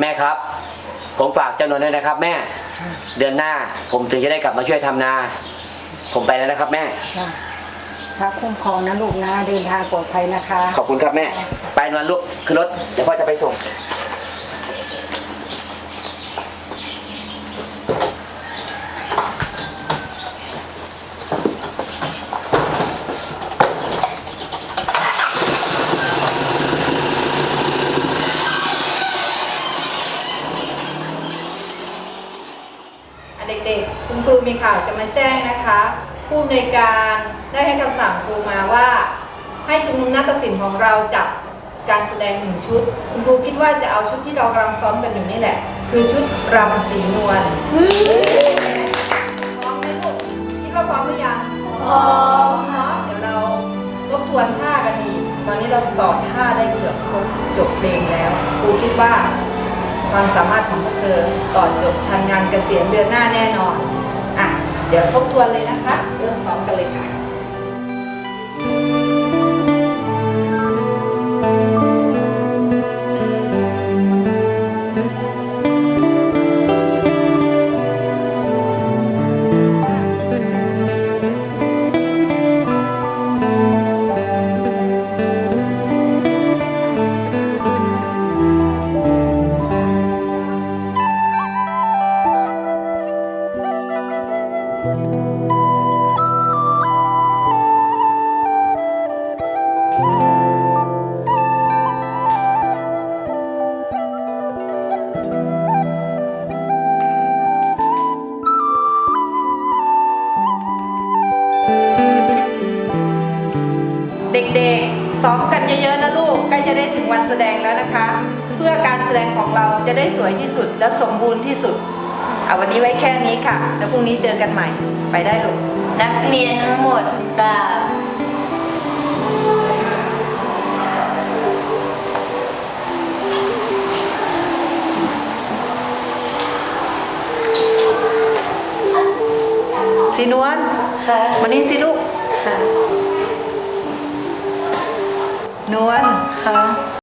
แม่ครับ ผมฝากเจ้านนท์ด้วยนะครับ แม่ เดือนหน้า ผมถึงจะได้กลับมาช่วยทำนา ผมไปแล้วนะครับ แม่ค่ะพระคุ้มครองนะลูกนะเดินทางปลอดภัยนะคะ ขอบคุณครับแม่ ไปนวลลูกขึ้นรถเดี๋ยวพ่อจะไปส่ง อะเด็กๆ คุณครูมี ข่าวจะมาแจ้งนะคะ ผู้อำนวยการได้ให้คำสั่งครูมาว่า ให้ชุมนุมนาฏศิลป์ของเราจัดการแสดงหนึ่งชุด คุณครูคิดว่าจะเอาชุดที่เรากำลังซ้อมกันอยู่นี่แหละ คือชุดรำสีนวลพร้อมไหมลูกคิดว่าพร้อมหรือยังพร้อมเนาะเดี๋ยวเราทบทวนท่ากันอีกตอนนี้เราต่อท่าได้เกือบครบจบเพลงแล้วครูคิดว่าความสามารถของพวกเธอต่อจบทันงานเกษียณเดือนหน้าแน่นอน เดี๋ยวทบทวนเลยนะคะ เริ่มซ้อมกันเลยค่ะ นะคะ เพื่อการแสดงของเราจะได้สวยที่สุดและสมบูรณ์ที่สุดเอาวันนี้ไว้แค่นี้ค่ะ แล้วพรุ่งนี้เจอกันใหม่ไปได้ลูกนักเรียนทั้งหมดกราบสีนวลค่ะมานี่สิลูกค่ะนวลค่ะ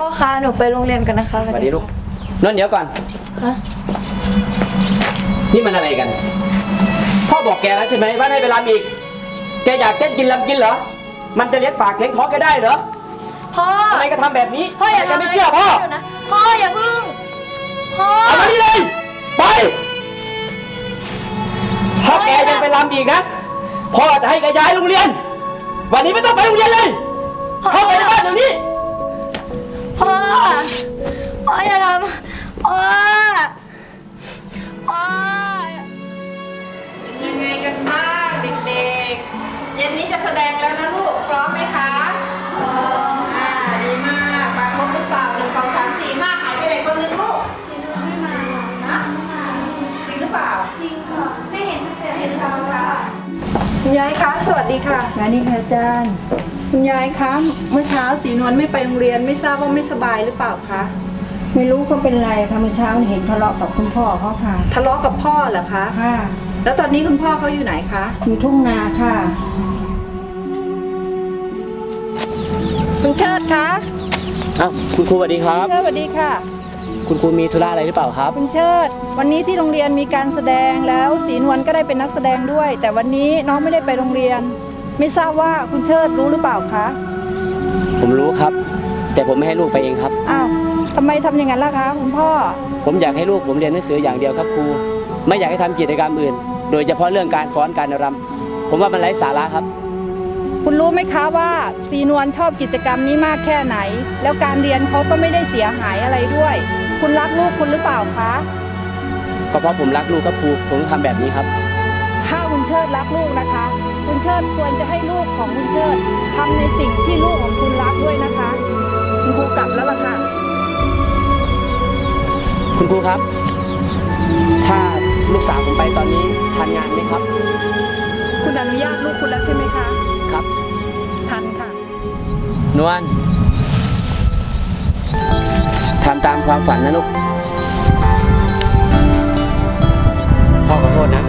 พ่อคะหนูไปโรงเรียนกันนะคะสวัสดีลูกนนท์เดี๋ยวก่อนคะนี่มันอะไรกัน พ่อบอกแกแล้วใช่ไหมว่าให้ไปรำอีก แกอยากเต้นกินลำกินเหรอ มันจะเลี้ยงปากเลี้ยงท้องแกได้เหรอพ่อทำไมก็ทำแบบนี้พ่ออย่าแกทำไม่เชื่อพ่อะไรยู่นะพ่ออย่าพึ่งพ่อเอามานี่เลย ไปถ้าแกยังไปรำอีกนะ พ่อจะให้แกย้ายโรงเรียน วันนี้ไม่ต้องไปโรงเรียนเลย เข้าไปในบ้านเดี๋ยวนี้ พ่อ พ่ออย่าทำพ่อ พ่อ เป็นยังไงกันบ้างเด็กๆ เย็นนี้จะแสดงแล้วนะลูก พร้อมไหมคะพร้อมอ่าดีมากมาครบหรือเปล่าหนึ่งสองสามสี่ห้าหายไปไหนคนนึงลูกสีนวลไม่มาฮะจริงหรือเปล่าจริงค่ะ ไม่เห็นตั้งแต่เห็นค่ะคุณยายคะสวัสดีค่ะงานนี้ค่ะอาจารย์ คุณยายคะเมื่อเช้าสีนวลไม่ไปโรงเรียนไม่ทราบว่าไม่สบายหรือเปล่าคะคไม่รู้เขาเป็นไรค่ะเมื่อเช้าเห็นทะเลาะกับคุณพ่อเขาค่ะทะเลาะกับพ่อเหรอคะค่ะ แล้วตอนนี้คุณพ่อเขาอยู่ไหนคะอยู่ทุ่งนาค่ะ คุณเชิดคะอ้าวคุณครูสวัสดีครับเชิดสวัสดีค่ะ คุณครูมีธุระอะไรหรือเปล่าครับ คุณเชิด วันนี้ที่โรงเรียนมีการแสดงแล้วสีนวลก็ได้เป็นนักแสดงด้วย แต่วันนี้น้องไม่ได้ไปโรงเรียน ไม่ทราบว่าคุณเชิดรู้หรือเปล่าคะผมรู้ครับ แต่ผมไม่ให้ลูกไปเองครับ อ้าวทำไมทำอย่างนั้นล่ะคะคุณพ่อ ผมอยากให้ลูกผมเรียนหนังสืออย่างเดียวครับครูไม่อยากให้ทำกิจกรรมอื่น โดยเฉพาะเรื่องการฟ้อนการรำผมว่ามันไร้สาระครับ คุณรู้ไหมคะว่าสีนวลชอบกิจกรรมนี้มากแค่ไหน แล้วการเรียนเขาก็ไม่ได้เสียหายอะไรด้วย คุณรักลูกคุณหรือเปล่าคะ ก็เพราะผมรักลูกครับครูผมต้องทำแบบนี้ครับถ้าคุณ เชิดรักลูกนะคะ คุณเชิดควรจะให้ลูกของคุณเชิดทำในสิ่งที่ลูกของคุณรักด้วยนะคะ คุณครูกลับแล้วล่ะค่ะ คุณครูครับ ถ้าลูกสาวผมไปตอนนี้ทันงานไหมครับ คุณอนุญาตลูกคุณแล้วใช่ไหมคะครับทันค่ะ นวลทำตามความฝันนะลูกพ่อขอโทษนะ